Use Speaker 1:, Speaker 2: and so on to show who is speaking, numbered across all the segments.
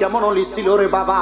Speaker 1: কেমন অলি ছিল রে বাবা?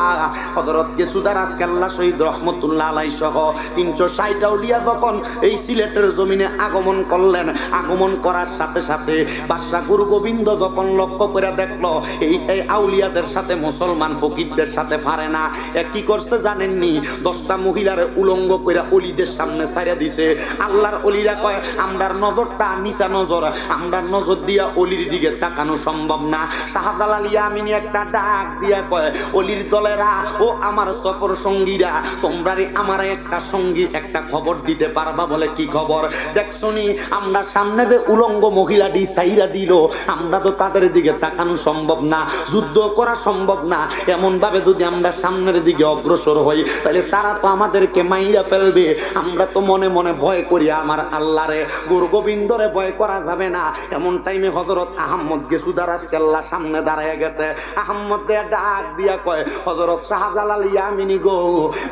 Speaker 1: হজরত গেসুদার আজকে আল্লাহ শহীদ রহমতুল্লাহ আলাই সহ তিনশো ষাট আউলিয়া যখন এই সিলেটের জমিনে আগমন করলেন, আগমন করার সাথে সাথে বাদশাহ গুরু গোবিন্দ যখন লক্ষ্য করে দেখল, এই এই আউলিয়াদের সাথে মুসলমান ফকিরদের সাথে পারে না। এ কি করছে জানেননি? দশটা মহিলার উলঙ্গ করে অলিদের সামনে ছাড়িয়া দিছে। আল্লাহর অলিরা কয়, আমরার নজরটা নিচা নজর, আমরার নজর দিয়া অলির দিকে তাকানো সম্ভব না। শাহজালাল ইয়ামিনী একটা ডাক দিয়া কয়, অলির দলেরা, ও আমার সফর সঙ্গীরা তোমরা আমার একটা সঙ্গী, একটা খবর দিতে পারবা বলে কি খবর? দেখছনি আমরা সামনে যে উলঙ্গ মহিলাটি সাইরা দিল, আমরা তো তাদের দিকে তাকানো সম্ভব না, যুদ্ধ করা সম্ভব না। এমন ভাবে যদি আমরা সামনের দিকে অগ্রসর হই, তাহলে তারা তো আমাদেরকে মাইরা ফেলবে। আমরা তো মনে মনে ভয় করি, আমার আল্লাহরে গুরু গোবিন্দরে ভয় করা যাবে না। এমন টাইমে হজরত আহম্মদ গেসুদার আজকে আল্লাহ সামনে দাঁড়ায় গেছে। আহম্মদ ডাক দিয়া কয় হজরত শাহজালাল ইয়ামিনী গো,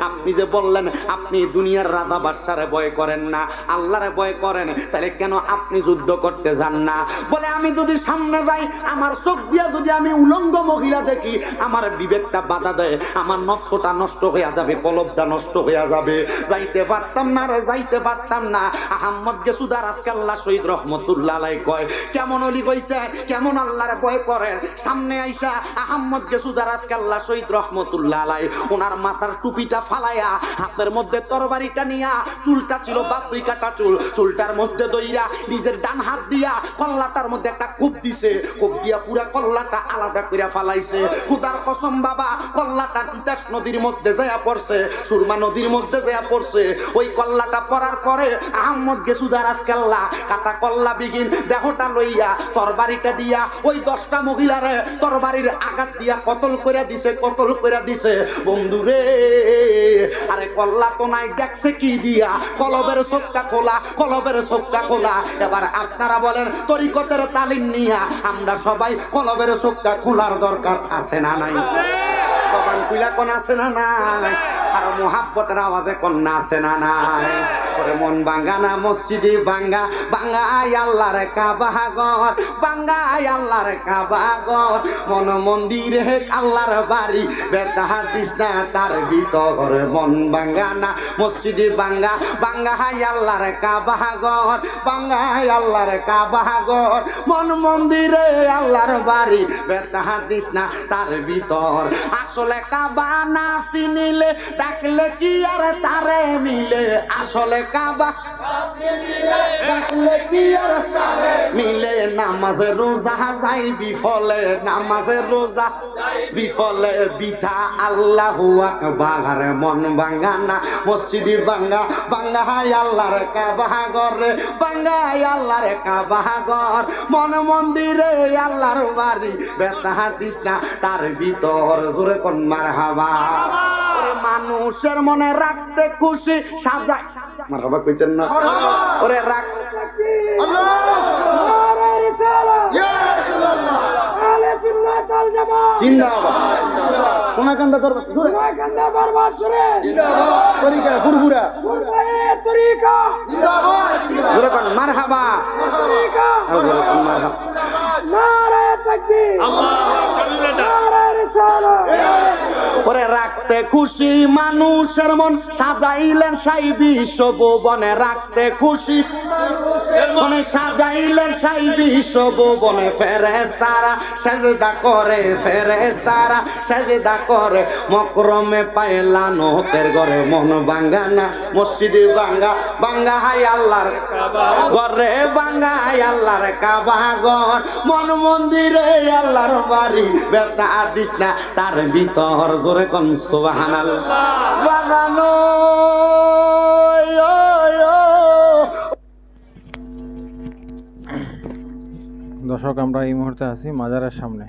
Speaker 1: আপনি যে বললেন, আপনি দুনিয়ার রাধা বাদশারে ভয় করেন না, আল্লাহরে ভয় করেন, তাহলে কেন আপনি যুদ্ধ করতে যান না? বলে, আমি যদি সামনে যাই, আমার চোখ দিয়া যদি আমি উলঙ্গ মহিলা দেখি, আমার বিবেকটা বাধা দেয়, আমার নকশটা নষ্ট হয়ে যাবে কলবটা নষ্ট হয়ে যাবে। যাইতে পারতাম না রে, যাইতে পারতাম না। আহম্মদ গেসুদার আজকে আল্লাহ শহীদ রহমতুল্লাহ কয়, কেমন অলি কইছে? কেমন আল্লাহরে ভয় করেন? সামনে আইসা আহম্মদ গেসুদার আলাদা ফালাইছে। খুদার কসম বাবা, কল্লাটা তিতাস নদীর মধ্যে যায়া পড়ছে, সুরমা নদীর মধ্যে যায়া পড়ছে। ওই কল্লাটা পড়ার পরে আহম্মদ গেসুদার আজকাল্লা কাটা কল্লা বিহীন দেহটা লইয়া তরবারিটা দিয়া, ওই দশটা মহিলারে তরবারির আঘাত দিয়া কতল করে দিছে কতল করে দিছে। বন্ধুরে, আরে কল্লা তো নাই, দেখছে কি দিয়া? কলবের চোখটা খোলা, কলবের চোখটা খোলা। এবার আপনারা বলেন, তরিকতের তালিম নিয়া আমরা সবাই কলবের চোখটা খোলার দরকার আছে না নাই? কবান কুইলা কোন আছে না নাই? আর মোহাব্বতের আওয়াজে কন্যা আছে না নাই? ওরে মন বাঙ্গা না, মসজিদে বাঙ্গা বাঙ্গাই আল্লাহর কাবাগর বাঙ্গাই আল্লাহর কাবাগর মন মন্দিরে আল্লাহর বাড়ি বেতাহা দিসনা তার ভিতর। মন বাঙ্গা না, মসজিদে বাঙ্গা বাঙ্গাই আল্লাহর কাবাগর বাঙ্গাই আল্লাহর কাবাগর মন মন্দিরে আল্লাহর বাড়ি বেতাহা দিসনা তার ভিতর। আসলে কাবা না চিনিলে, ডাকলে কি আর তারে মিলে? আসলে মিলে নামাজে রোজা, যাই বিফলে নামাজে রোজা। বিফলে বিধা আল্লাহ আকবার, মন বাঙ্গানা মসজিদি বাঙ্গা বাঙ্গা হাই আল্লাহর কাবা ঘরে। বাঙ্গা হাই আল্লাহর কাবা ঘর। মন মন্দিরে আল্লাহর বাড়ি, বেতা না, তার ভিতর জোরে কোন মার হাবা মানুষের মনে রাখতে খুশি সাজাই মার হাবা কইতেন না। ওরে রাখ জিন্দাবাদ। সোনাকান্দা দরবার জোরে তরিকা ফুরফুরা জোরে কোন মার হাবা আরও জোরে কোন মার হাবা ওরে রাখতে খুশি মানুষের মন সাজাইলেন সাই বিশ্ব বনে রাখতে খুশি মনে সাজাইলেন সাই বিশ্ব বনে ফেরেস তারা সেজদা করে ফেরেস তারা সেজদা করে। মকরমে পাইলানো পের ঘরে মন বাঙ্গা না, মসজিদে বাঙ্গা বাঙ্গা হাই আল্লাহর ঘরে বাঙ্গা হাই আল্লাহর কাবা ঘর। মন মন্দিরে আল্লাহর বাড়ি, বেতা দিস না, তার ভিতর জোরে কন সুবহানাল বাগানো
Speaker 2: দর্শক, আমরা এই মুহূর্তে আছি মাজারের সামনে।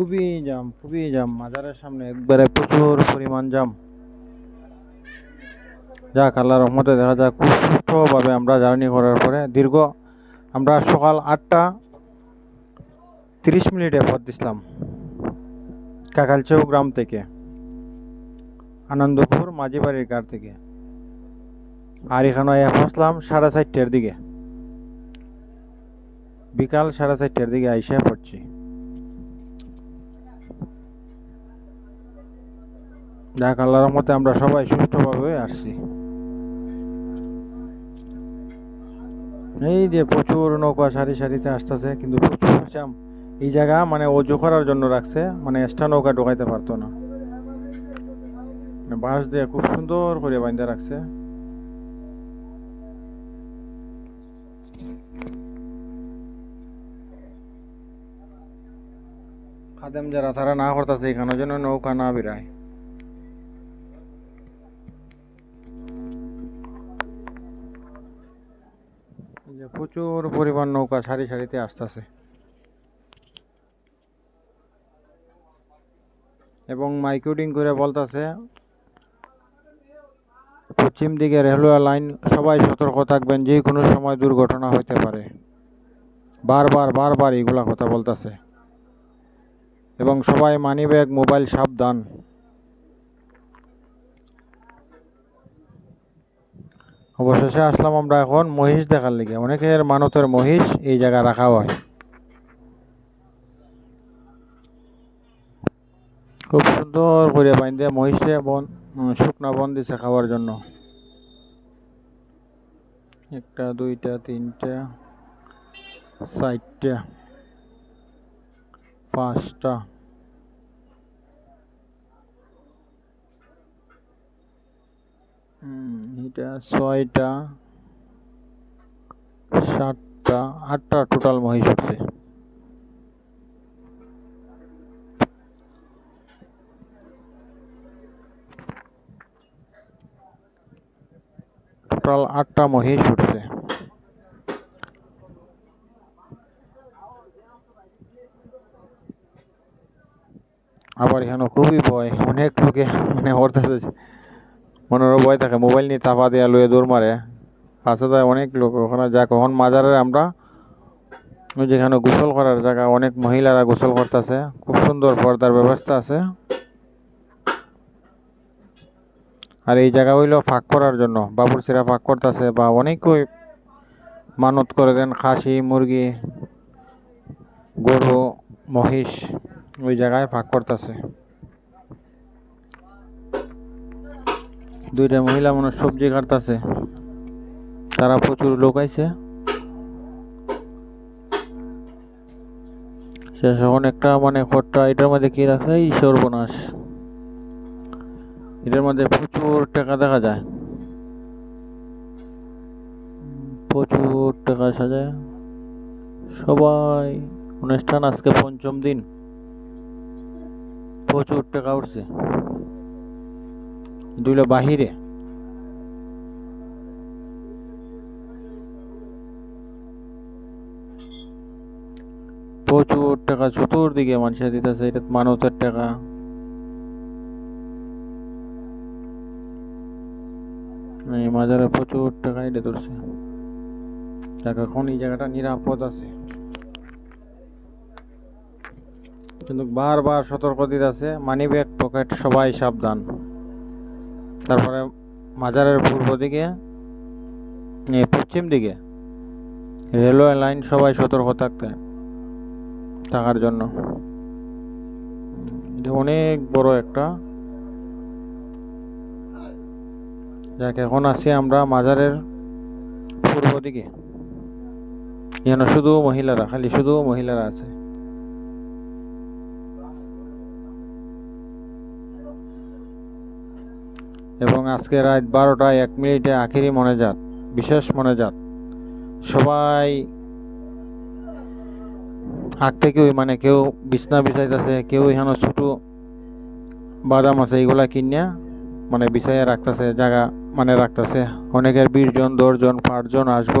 Speaker 2: খুবই জাম খুবই জাম। মাজারের সামনে একবারে প্রচুর পরিমাণ জাম। যাক, আল্লাহ রহমতে দেখা যাক খুব সুস্থভাবে আমরা জার্নি করার পরে দীর্ঘ আমরা সকাল আটটা তিরিশ মিনিটে পথ দিছিলাম কাকালচৌ গ্রাম থেকে, আনন্দপুর মাঝিবাড়ির ঘাট থেকে। আর এখানে পৌঁছলাম সাড়ে চারটের দিকে। বিকাল সাড়ে চারটের দিকে আইসা পড়ছি। যাক আল্লাহর মতে আমরা সবাই সুষ্ঠুভাবে আসছি। এই যে প্রচুর নৌকা সারি সারিতে আসতেছে, কিন্তু প্রচুর জ্যাম এই জায়গা মানে অজু করার জন্য রাখছে মানে এক্সট্রা নৌকা ঢোকাইতে পারতো না। বাঁশ দিয়ে খুব সুন্দর করে বাইন্দা রাখছে। খাদেম যারা, তারা না করতেছে, এখানে যেন নৌকা না বেরায়। প্রচুর পরিমাণ নৌকা সারি সারিতে আসতেছে। এবং মাইকিউডিং করে বলতেছে, পশ্চিম দিকে রেলওয়ে লাইন, সবাই সতর্ক থাকবেন, যে কোনো সময় দুর্ঘটনা হইতে পারে। বারবার বারবার এগুলা কথা বলতেছে। এবং সবাই মানি ব্যাগ মোবাইল সাবধান। অবশেষে আসলাম আমরা এখন মহিষ দেখার লিগে। অনেকের মানতের মহিষ এই জায়গায় রাখা হয়। খুব সুন্দর করে বাইন্দে মহিষে বন শুকনা বন দিছে খাওয়ার জন্য। একটা, দুইটা, তিনটা, চারটা, পাঁচটা। এটা ছয়টা, সাতটা, আটটা টোটাল মহিষ উঠছে। টোটাল আটটা মহিষ উঠছে। আবার এখানে খুবই ভয়, অনেক লোকে মানে করতেছে মনেরও ভয় থাকে, মোবাইল নিয়ে তাপা দেয়া লয়ে দৌড় মারে। পাশে যায় অনেক লোক ওখানে যা, কখন মাজারে আমরা ওই যেখানে গোসল করার জায়গা, অনেক মহিলারা গোসল করতেছে। খুব সুন্দর পর্দার ব্যবস্থা আছে। আর এই জায়গা হইল ফাঁক করার জন্য। বাবুরসিরা ফাঁক করতেছে বা অনেকই মানত করে দেন, খাসি, মুরগি, গরু, মহিষ, ওই জায়গায় ফাঁক করতেছে। দুইটা মহিলা মনে সবজি কাটতেছে। তারা প্রচুর লোক আইছে। শেষ এখন একটা মানে খটটা, এটার মধ্যে কি রাখছে? এই সর্বনাশ। এটার মধ্যে প্রচুর টাকা দেখা যায়। প্রচুর টাকা সাজায়। সবাই, অনুষ্ঠান আজকে পঞ্চম দিন। প্রচুর টাকা উঠছে। দুইটা বাহিরে। প্রচুর টাকা, চতুর্দিকে মানুষের দিতেছে, এটা মানতের টাকা। এই মাজারে প্রচুর টাকা এটা ধরছে। যাক এখন এই জায়গাটা নিরাপদ আছে? কিন্তু বারবার সতর্ক দিতেছে মানি ব্যাগ পকেট সবাই সাবধান। তারপরে মাজারের পূর্ব দিকে পশ্চিম দিকে, রেলওয়ে লাইন সবাই সতর্ক থাকতে, থাকার জন্য। এটা অনেক বড় একটা যাক, এখন আছি আমরা মাজারের পূর্ব দিকে। যেন শুধু মহিলারা, খালি শুধু মহিলারা আছে এবং আজকে রাত বারোটায় এক মিনিটে আখেরি মনেজাত বিশেষ মনে মনেজাত সবাই আগ থেকে মানে কেউ বিছনা বিছাইতেছে, কেউ এখানে ছোটো বাদাম আছে এগুলা কিনিয়া মানে বিছাইয়া রাখতেছে, জায়গা মানে রাখতেছে। অনেকের বিশ জন দশজন, পাঁচজন আসব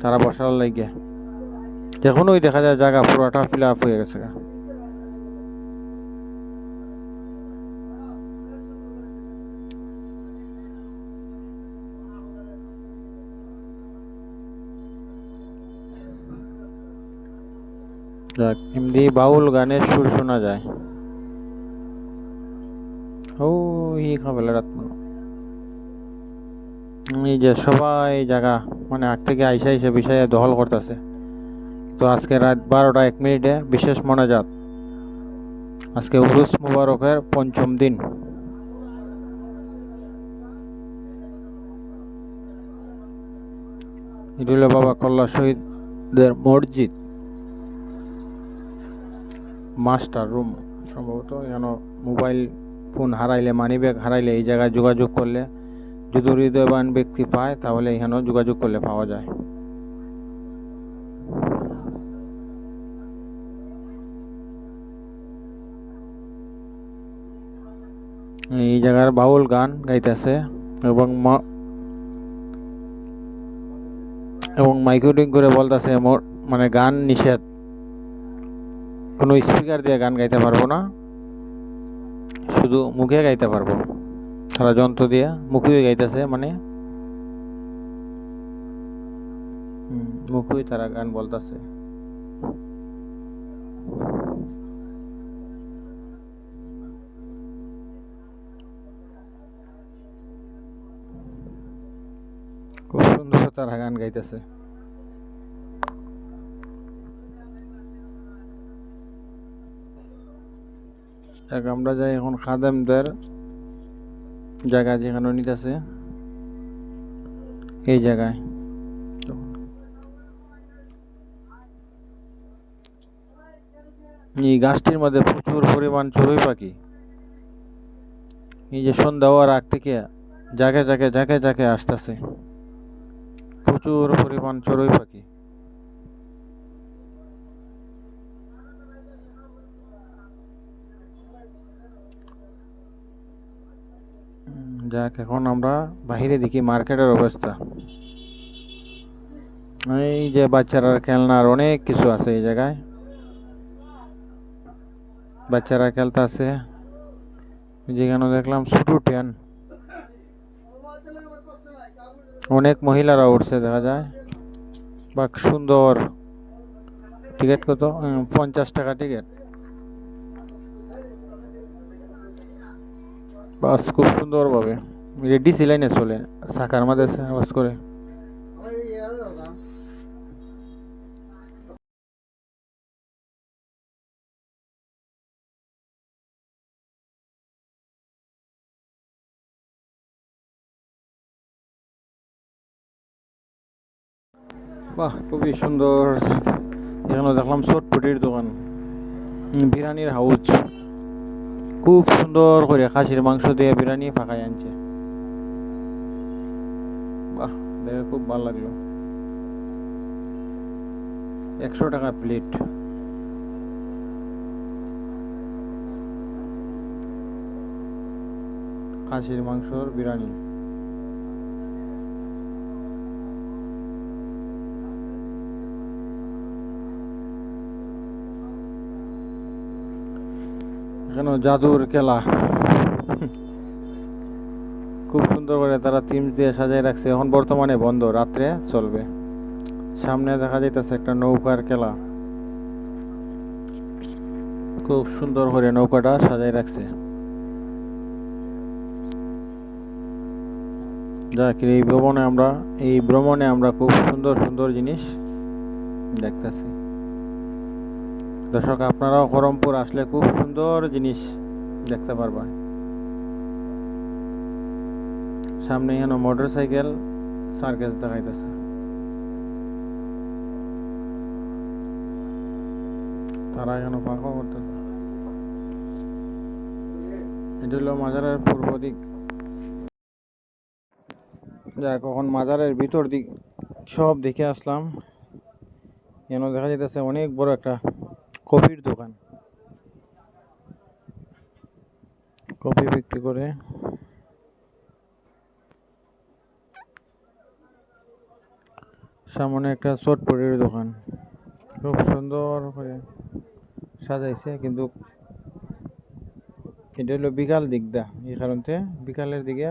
Speaker 2: তারা বসার লাগে। এখন ওই দেখা যায় জায়গা পুরোটা ফিল আপ হয়ে গেছে যাক এমনি বাউল গানের সুর শোনা যায়। ও ই খাবেলা রাত এই যে সবাই জায়গা মানে আগ থেকে আইসা আইসা বিষয়ে দখল করতেছে। তো আজকে রাত বারোটা এক মিনিটে বিশেষ মনাজাত আজকে উরুস মুবারকের পঞ্চম দিন। হলো বাবা কল্লা শহীদদের মসজিদ। Master room. সম্ভবত এখানে মোবাইল ফোন হারাইলে মানি ব্যাগ হারাইলে এই জায়গায় যোগাযোগ করলে যদি হৃদয়বান ব্যক্তি পায়, তাহলে এখানেও যোগাযোগ করলে পাওয়া যায়। এই জায়গার বাউল গান গাইতেছে এবং এবং মাইক্রোডিং করে বলতেছে মানে গান নিষেধ। কোনো স্পিকার দিয়ে গান গাইতে পারব না। শুধু মুখে গাইতে পারব। তারা যন্ত্র দিয়ে মুখেই গাইতেছে মানে। মুখেই তারা গান বলতেছে। খুব সুন্দর তারা গান গাইতেছে। যাক আমরা যাই এখন খাদেমদের জায়গা যেখানে নিতেছে এই জায়গায়। এই গাছটির মধ্যে প্রচুর পরিমাণ চড়ুই পাখি। এই যে সন্ধ্যা হওয়ার আগ থেকে জাগে জাগে জাগে জাগে আসতেছে। প্রচুর পরিমাণ চড়ুই পাখি। যাক এখন আমরা বাহিরে দেখি মার্কেটের অবস্থা। এই যে বাচ্চারা খেলনার অনেক কিছু আছে এই জায়গায়। বাচ্চারা খেলতে আছে যেখানে দেখলাম ছোট ট্রেন অনেক মহিলারা উঠছে দেখা যায়। বা সুন্দর। টিকিট কত? উম, পঞ্চাশ টাকা টিকিট। বাস খুব সুন্দরভাবে। রেডি সিলাইনে চলে শাখার আছে আওয়াজ করে। বাহ, খুবই সুন্দর। এখানে দেখলাম চটপটির দোকান। বিরিয়ানির হাউস। খুব সুন্দর করে খাসির মাংস দিয়ে বিরিয়ানি ফাঁকাই আনছে। বাহ, দেখে খুব ভালো লাগল। একশো টাকা প্লেট খাসির মাংসর বিরিয়ানি। এখানে জাদুর খেলা। খুব সুন্দর করে তারা থিম দিয়ে সাজাই রাখছে। এখন বর্তমানে বন্ধ, রাত্রে চলবে। সামনে দেখা যাইতেছে একটা নৌকার খেলা। খুব সুন্দর করে নৌকাটা সাজাই রাখছে। যাক, এই ভ্রমণে আমরা, এই ভ্রমণে আমরা খুব সুন্দর সুন্দর জিনিস দেখতেছি। দর্শক, আপনারাও খরমপুর আসলে খুব সুন্দর জিনিস দেখতে পারবেন সামনে এখানে মোটর সাইকেল সার্কেস দেখাইতেছে। তারা এখানে পাকা করতেছে এটা হলো মাজারের পূর্ব দিক। যাক, এখন মাজারের ভিতর দিক সব দেখে আসলাম। যেন দেখা যাইতেছে অনেক বড় একটা কফির দোকান। কফি বিক্রি করে সামনে একটা চটপটির দোকান। খুব সুন্দর করে সাজাইছে, কিন্তু এটা হলো বিকাল দিকটা। এই কারণতে বিকালের দিকে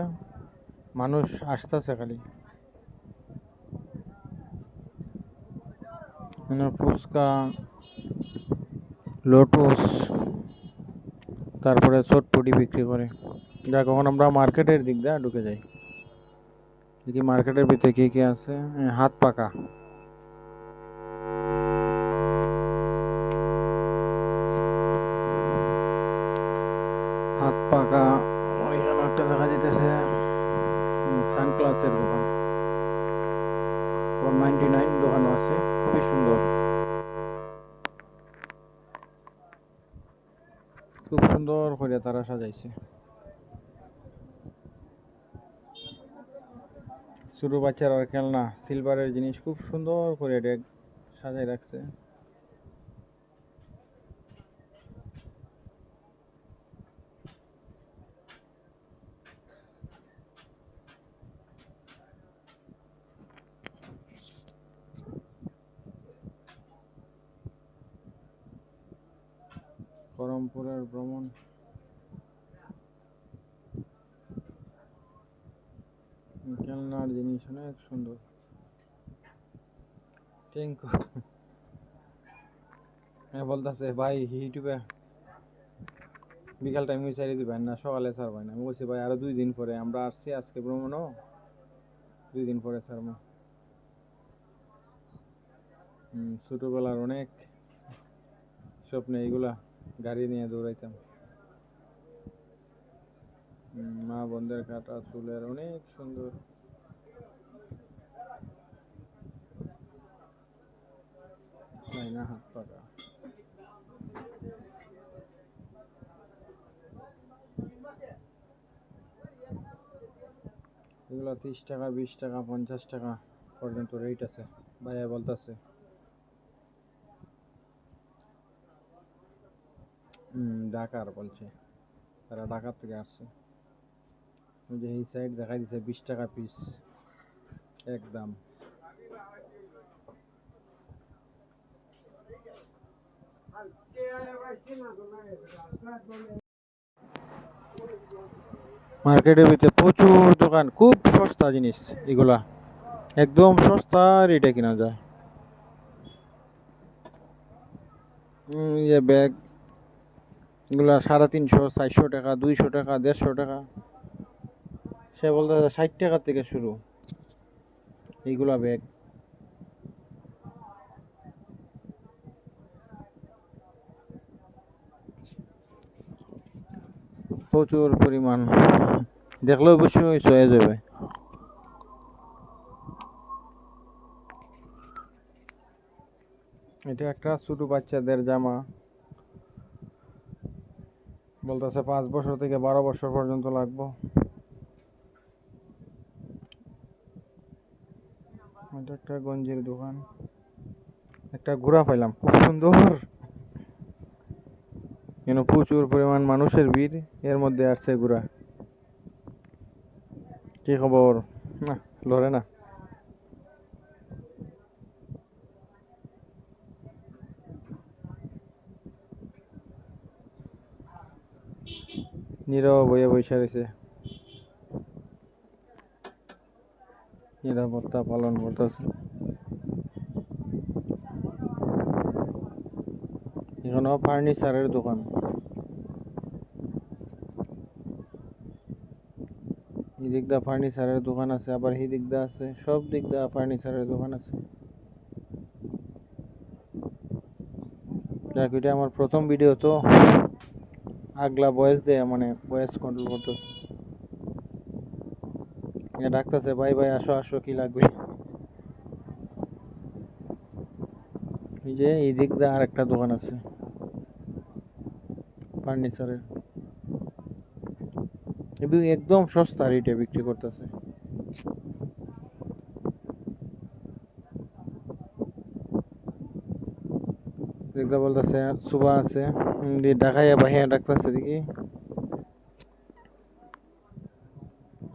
Speaker 2: মানুষ আসতেছে খালি। মানে ফুচকা লোটস তারপরে চটপটি বিক্রি করে। যা কখন আমরা মার্কেটের দিক দিয়ে ঢুকে যাই। দেখি মার্কেটের ভিতরে কী কী আছে। হাত পাকা। ছোটো বাচ্চারা খেলনা সিলভারের জিনিস খুব সুন্দর করে ডেক সাজায় রাখছে। করমপুরের ভ্রমণ। খেলনার জিনিস অনেক সুন্দর। টেঙ্কু। হ্যাঁ বলতেছে, ভাই, ইউটিউবে বিকাল টাইমে ছাড়িয়ে দিবেন? না, সকালে ছাড়বেন আমি বলছি, ভাই, আরও দুই দিন পরে, আমরা আসছি, আজকে ভ্রমণও দুই দিন পরে ছাড়বো। ছোটবেলার অনেক স্বপ্নে এইগুলা গাড়ি নিয়ে দৌড়াইতাম। মা বোনদের কাটা চুলের অনেক সুন্দর। হাত পাকা। এগুলো তিরিশ টাকা, বিশ টাকা, পঞ্চাশ টাকা পর্যন্ত রেট আছে, ভাইয়া বলতেছে। ঢাকার বলছে, তারা ঢাকার থেকে আসছে। যে এই সাইড দেখা দিছে, বিশ টাকা পিস একদম। মার্কেটের ভিতরে প্রচুর দোকান, খুব সস্তা জিনিস এগুলা। একদম সস্তা রেটে কিনা যায়। ইয়ে ব্যাগ এগুলা সাড়ে তিনশো, চারশো টাকা, দুইশো টাকা, দেড়শো টাকা। সে বলতে ষাট টাকা থেকে শুরু। এইগুলা ব্যাগ প্রচুর পরিমাণ। দেখলে অবশ্যই চয়ে যাবে। এটা একটা ছোট বাচ্চাদের জামা। বলতেছে পাঁচ বছর থেকে বারো বছর পর্যন্ত লাগবো। এটা একটা গঞ্জির দোকান, একটা ঘোরা পাইলাম, খুব সুন্দর। কেন প্রচুর পরিমাণ মানুষের ভিড়, এর মধ্যে আসছে ঘোরা কি খবর? না, লড়ে না। নীরব হয়ে বসে রয়েছে। নিরাপত্তা পালন করতেছে। এখানেও ফার্নিচারের দোকান। এদিক দা ফার্নিচারের দোকান আছে, আবার দিক দা আছে, সব দিক দা ফার্নিচারের দোকান আছে। যাক এটা আমার প্রথম ভিডিও তো আগলা বয়স দেয় মানে বয়স কন্ট্রোল করতেছে। এ ডাকতেছে, ভাই ভাই, আসো আসো, কি লাগবে? এই যে এই দিক দিয়ে আর একটা দোকান আছে, ফার্নিচারের। এবং একদম সস্তা রেটে বিক্রি করতেছে। দেখতে বলতেছে, সুবা আছে দিয়ে ঢাকাইয়া বাহিয়া ডাকতেছে দেখি।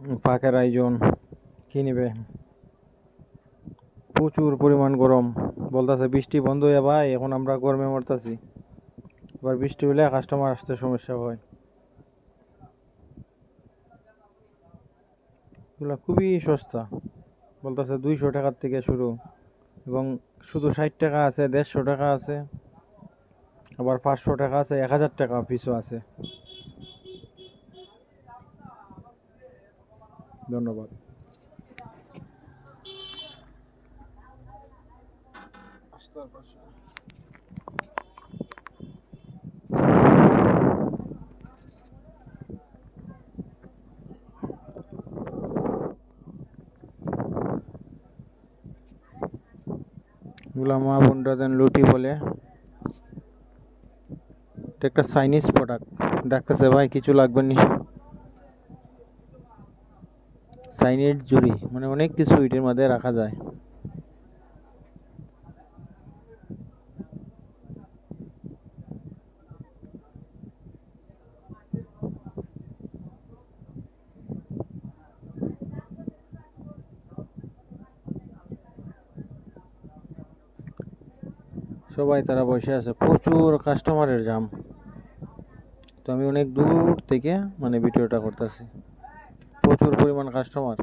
Speaker 2: পাকের আয়োজন কি নিবে? প্রচুর পরিমাণ গরম। বলতেছে বৃষ্টি বন্ধ হয়ে ভাই, এখন আমরা গরমে মরতাছি। এবার বৃষ্টি হলে কাস্টমার আসতে সমস্যা হয়। এগুলো খুবই সস্তা। বলতেছে দুইশো টাকার থেকে শুরু। এবং শুধু ষাট টাকা আছে, দেড়শো টাকা আছে। আবার পাঁচশো টাকা আছে, এক হাজার টাকা পিসও আছে। ধন্যবাদ। এগুলো মা দেন লুটি বলে। এটা একটা চাইনিজ প্রোডাক্ট ডাক্তার ভাই, কিছু লাগবে না? চাইনিজ জুড়ি মানে অনেক কিছু এটার মধ্যে রাখা যায়। সবাই তারা বসে আছে, প্রচুর কাস্টমারের জাম তো আমি অনেক দূর থেকে মানে ভিডিওটা করতেছি। প্রচুর পরিমাণ কাস্টমার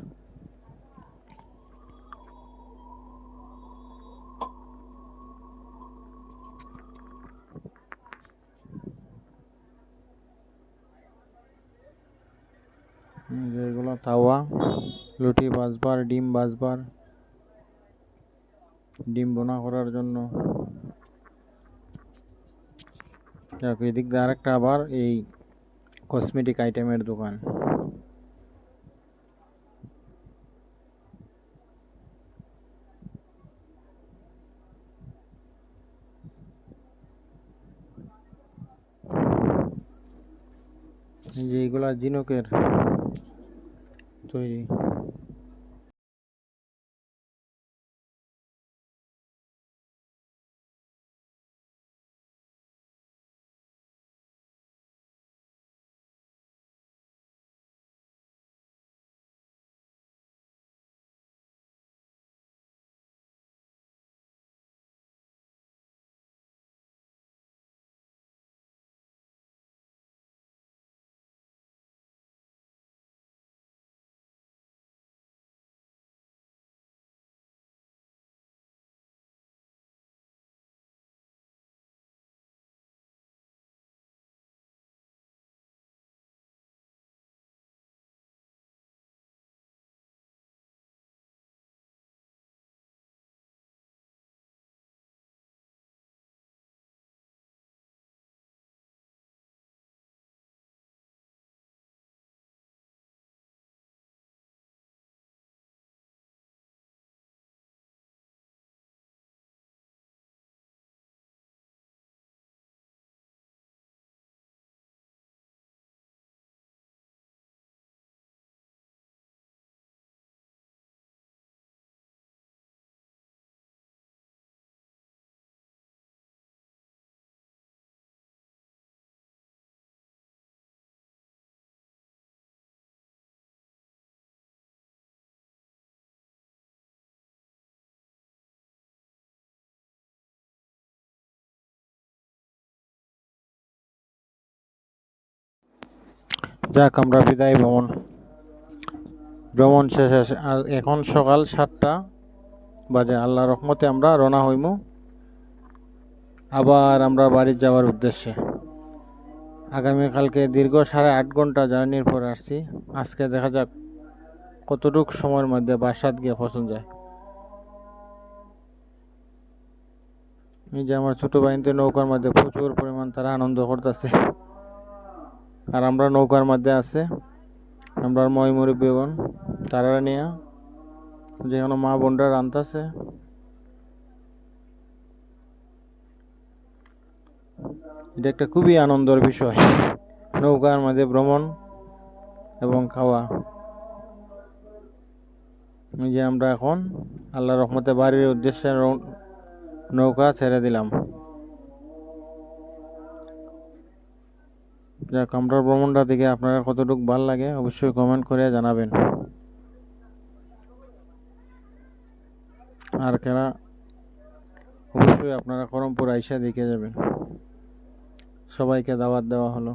Speaker 2: যেগুলো তাওয়া, লুটি বাজবার ডিম বাজবার ডিম বোনা করার জন্য। এদিক দিয়ে আরেকটা আবার এই কসমেটিক আইটেমের দোকান। এই যে এগুলা জিনকের তৈরি যাক, আমরা বিদায় ভ্রমণ। ভ্রমণ শেষ শেষে আর এখন সকাল সাতটা বাজে। আল্লাহ রহমতে আমরা রওনা হইমু। আবার আমরা বাড়ি যাওয়ার উদ্দেশ্যে। আগামীকালকে দীর্ঘ সাড়ে আট ঘণ্টা জার্নির পর আসছি। আজকে দেখা যাক কতটুক সময়ের মধ্যে বাসাত গিয়ে পছন্দ যায়। এই যে আমার ছোট বাহিনীতে নৌকার মধ্যে প্রচুর পরিমাণ তারা আনন্দ করতেছে। আর আমরা নৌকার মধ্যে আছে। আমরা মই মুরব্বীগণ তারা নিয়ে যেখানে মা বোনরা রান্তাছে এটা একটা খুবই আনন্দের বিষয়। নৌকার মাঝে ভ্রমণ এবং খাওয়া। যে আমরা এখন আল্লাহ রহমতে বাড়ির উদ্দেশ্যে নৌকা ছেড়ে দিলাম। যাক আমরা ভ্রমণটা দেখে আপনারা কতটুকু ভালো লাগে অবশ্যই কমেন্ট করে জানাবেন। আর কেনা, অবশ্যই আপনারা করমপুর আইসা দেখে যাবেন। সবাইকে দাওয়াত দেওয়া হলো।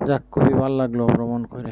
Speaker 2: যাক, খুবই ভালো লাগল ভ্রমণ করে।